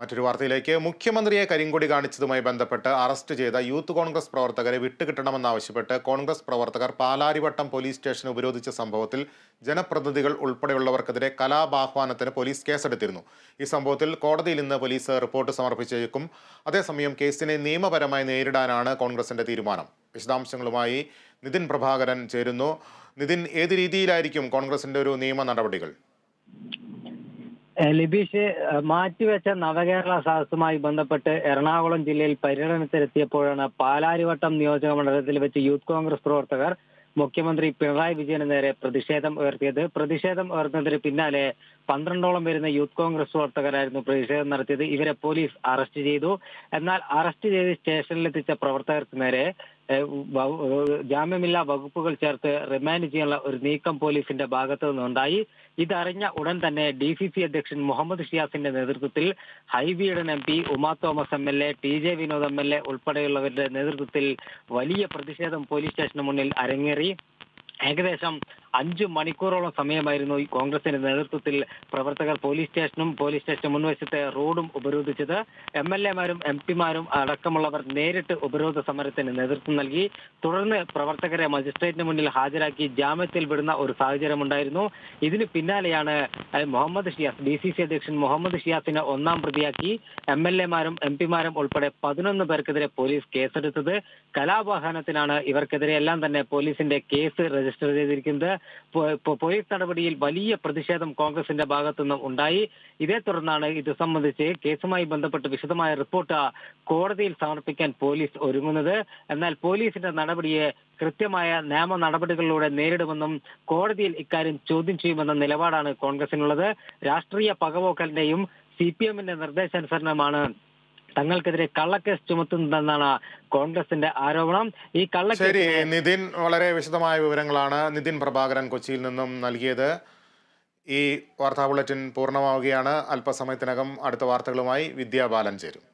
മറ്റൊരു വാർത്തയിലേക്ക്. മുഖ്യമന്ത്രിയെ കരിങ്കൊടി കാണിച്ചതുമായി ബന്ധപ്പെട്ട് അറസ്റ്റ് ചെയ്ത യൂത്ത് കോൺഗ്രസ് പ്രവർത്തകരെ വിട്ടുകിട്ടണമെന്നാവശ്യപ്പെട്ട് കോൺഗ്രസ് പ്രവർത്തകർ പാലാരിവട്ടം പോലീസ് സ്റ്റേഷൻ ഉപരോധിച്ച സംഭവത്തിൽ ജനപ്രതിനിധികൾ ഉൾപ്പെടെയുള്ളവർക്കെതിരെ കലാപാഹ്വാനത്തിന് പോലീസ് കേസെടുത്തിരുന്നു. ഈ സംഭവത്തിൽ കോടതിയിൽ ഇന്ന് പോലീസ് റിപ്പോർട്ട് സമർപ്പിച്ചേക്കും. അതേസമയം കേസിനെ നിയമപരമായി നേരിടാനാണ് കോൺഗ്രസിന്റെ തീരുമാനം. വിശദാംശങ്ങളുമായി നിതിൻ പ്രഭാകരൻ ചേരുന്നു. നിതിൻ ഏത് രീതിയിലായിരിക്കും കോൺഗ്രസിന്റെ ഒരു നിയമ നടപടികൾ? ലിബീഷ് മാറ്റിവെച്ച നവകേരള സദസ്സുമായി ബന്ധപ്പെട്ട് എറണാകുളം ജില്ലയിൽ പര്യടനത്തിലെത്തിയപ്പോഴാണ് പാലാരിവട്ടം നിയോജക മണ്ഡലത്തിൽ വെച്ച് യൂത്ത് കോൺഗ്രസ് പ്രവർത്തകർ മുഖ്യമന്ത്രി പിണറായി വിജയന് നേരെ പ്രതിഷേധം ഉയർത്തിയത്. പ്രതിഷേധം ഉയർത്തുന്നതിന് പിന്നാലെ പന്ത്രണ്ടോളം വരുന്ന യൂത്ത് കോൺഗ്രസ് പ്രവർത്തകരായിരുന്നു പ്രതിഷേധം നടത്തിയത്. ഇവരെ പോലീസ് അറസ്റ്റ് ചെയ്തു. എന്നാൽ അറസ്റ്റ് ചെയ്ത് സ്റ്റേഷനിലെത്തിച്ച പ്രവർത്തകർക്ക് നേരെ ജാമ്യമില്ലാ വകുപ്പുകൾ ചേർത്ത് റിമാൻഡ് ചെയ്യാനുള്ള ഒരു നീക്കം പോലീസിന്റെ ഭാഗത്തു നിന്നുണ്ടായി. ഇതറിഞ്ഞ ഉടൻ തന്നെ ഡി സി സി അധ്യക്ഷൻ മുഹമ്മദ് ഷിയാസിന്റെ നേതൃത്വത്തിൽ ഹൈബിയുടെ M P Uma Thomas M L A T J Vinod M L A ഉൾപ്പെടെയുള്ളവരുടെ നേതൃത്വത്തിൽ വലിയ പ്രതിഷേധം പോലീസ് സ്റ്റേഷന് മുന്നിൽ അരങ്ങേറി. ഏകദേശം അഞ്ചു മണിക്കൂറോളം സമയമായിരുന്നു ഈ കോൺഗ്രസിന്റെ നേതൃത്വത്തിൽ പ്രവർത്തകർ പോലീസ് സ്റ്റേഷനും പോലീസ് സ്റ്റേഷൻ മുൻവശത്തെ റോഡും ഉപരോധിച്ചത്. എം എൽ എമാരും എം പിമാരും അടക്കമുള്ളവർ നേരിട്ട് ഉപരോധ സമരത്തിന് നേതൃത്വം നൽകി. തുടർന്ന് പ്രവർത്തകരെ മജിസ്ട്രേറ്റിന് മുന്നിൽ ഹാജരാക്കി ജാമ്യത്തിൽ വിടുന്ന ഒരു സാഹചര്യമുണ്ടായിരുന്നു. ഇതിന് പിന്നാലെയാണ് Muhammad Shiyas D C C അധ്യക്ഷൻ മുഹമ്മദ് ഷിയാസിനെ ഒന്നാം പ്രതിയാക്കി. എം എൽ എമാരും എം പിമാരും ഉൾപ്പെടെ പതിനൊന്ന് പേർക്കെതിരെ പോലീസ് കേസെടുത്തത്. കലാപാഹനത്തിനാണ് ഇവർക്കെതിരെ എല്ലാം തന്നെ പോലീസിന്റെ കേസ് രജിസ്റ്റർ ചെയ്തിരിക്കുന്നത്. പോലീസ് നടപടിയിൽ വലിയ പ്രതിഷേധം കോൺഗ്രസിന്റെ ഭാഗത്തുനിന്നും ഉണ്ടായി. ഇതേ തുടർന്നാണ് ഇത് സംബന്ധിച്ച് കേസുമായി ബന്ധപ്പെട്ട് വിശദമായ റിപ്പോർട്ട് കോടതിയിൽ സമർപ്പിക്കാൻ പോലീസ് ഒരുങ്ങുന്നത്. എന്നാൽ പോലീസിന്റെ നടപടിയെ കൃത്യമായ നിയമ നടപടികളിലൂടെ നേരിടുമെന്നും കോടതിയിൽ ഇക്കാര്യം ചോദ്യം ചെയ്യുമെന്ന നിലപാടാണ് കോൺഗ്രസിനുള്ളത്. രാഷ്ട്രീയ പകപോക്കലിന്റെയും സി പി എമ്മിന്റെ നിർദ്ദേശാനുസരണമാണ് തങ്ങൾക്കെതിരെ കള്ളക്കേസ് ചുമത്തുന്നതെന്നാണ് കോൺഗ്രസിന്റെ ആരോപണം. ഈ കള്ളക്കേസ് നിതിൻ വളരെ വിശദമായ വിവരങ്ങളാണ് നിതിൻ പ്രഭാകരൻ കൊച്ചിയിൽ നിന്നും നൽകിയത്. ഈ വാർത്താ ബുള്ളറ്റിൻ പൂർണമാവുകയാണ്. അല്പസമയത്തിനകം അടുത്ത വാർത്തകളുമായി വിദ്യാബാലൻ ചേരും.